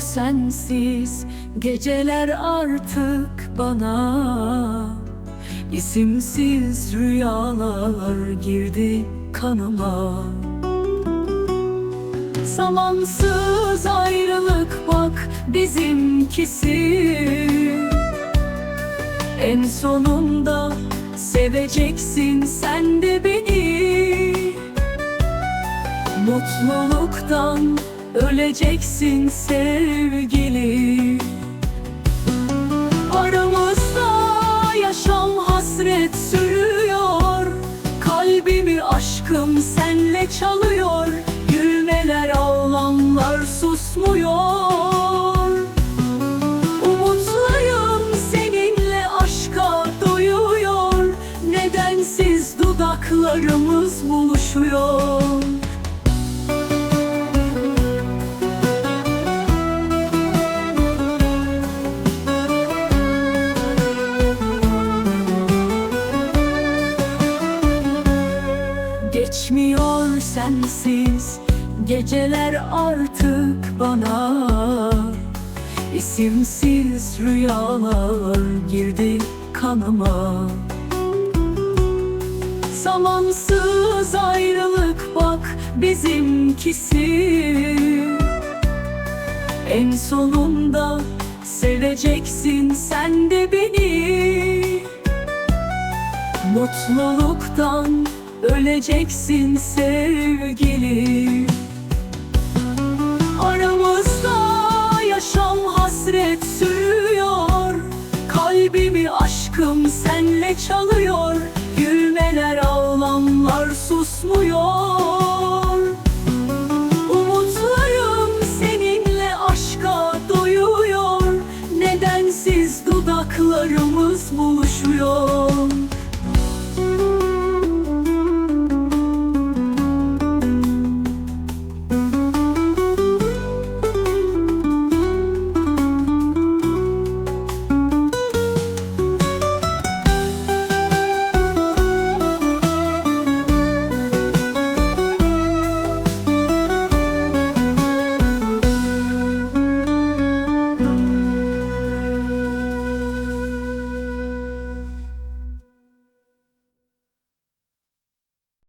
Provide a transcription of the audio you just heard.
sensiz Geceler artık bana. İsimsiz rüyalar girdi kanıma. Zamansız ayrılık bak bizimkisi. En sonunda seveceksin sen de beni. Mutluluktan öleceksin sevgili. Aramızda yaşam hasret sürüyor. Kalbimi aşkım senle çalıyor. Gülmeler ağlamlar susmuyor. Umutlarım seninle aşka doyuyor. Nedensiz dudaklarımız buluşuyor sensiz. Geceler artık bana İsimsiz rüyalar girdi kanıma. Zamansız ayrılık bak bizimkisi. En sonunda seveceksin sen de beni. Mutluluktan Öleceksin sevgilim Aramızda yaşam hasret sürüyor. Kalbimi aşkım senle çalıyor. Gülmeler ağlamlar susmuyor. Umutlarım seninle aşka doyuyor. Nedensiz dudaklarımız buluşuyor.